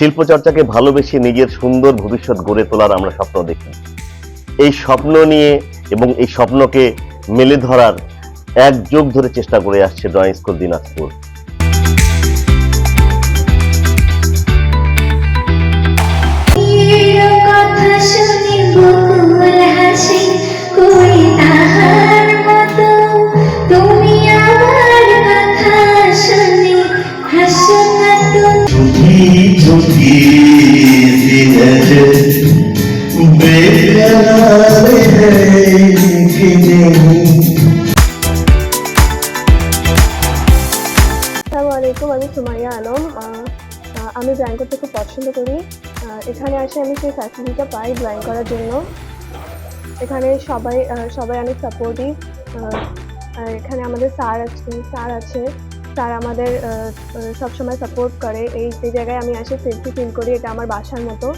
শিল্পচর্চাকে ভালোবেসে নিজের সুন্দর ভবিষ্যৎ গড়ে তোলার আমরা স্বপ্ন দেখি। এই স্বপ্ন নিয়ে এবং এই স্বপ্নকে মেলে ধরার এক যুগ ধরে চেষ্টা করে আসছে ড্রয়িং স্কুল দিনাজপুর। আসসালামাইকুম আমি সুমাইয়া আলম। আমি ড্রয়িং করতে খুব পছন্দ করি। এখানে আসে আমি সেই ফ্যাসিলিটিটা পাই ড্রয়িং করার জন্য। এখানে সবাই সবাই অনেক সাপোর্টিভ এখানে আমাদের স্যার আছে স্যার আছে। স্যার আমাদের সবসময় সাপোর্ট করে। এই যে জায়গায় আমি আসে সেফটি ফিল করি, এটা আমার বাসার মতো।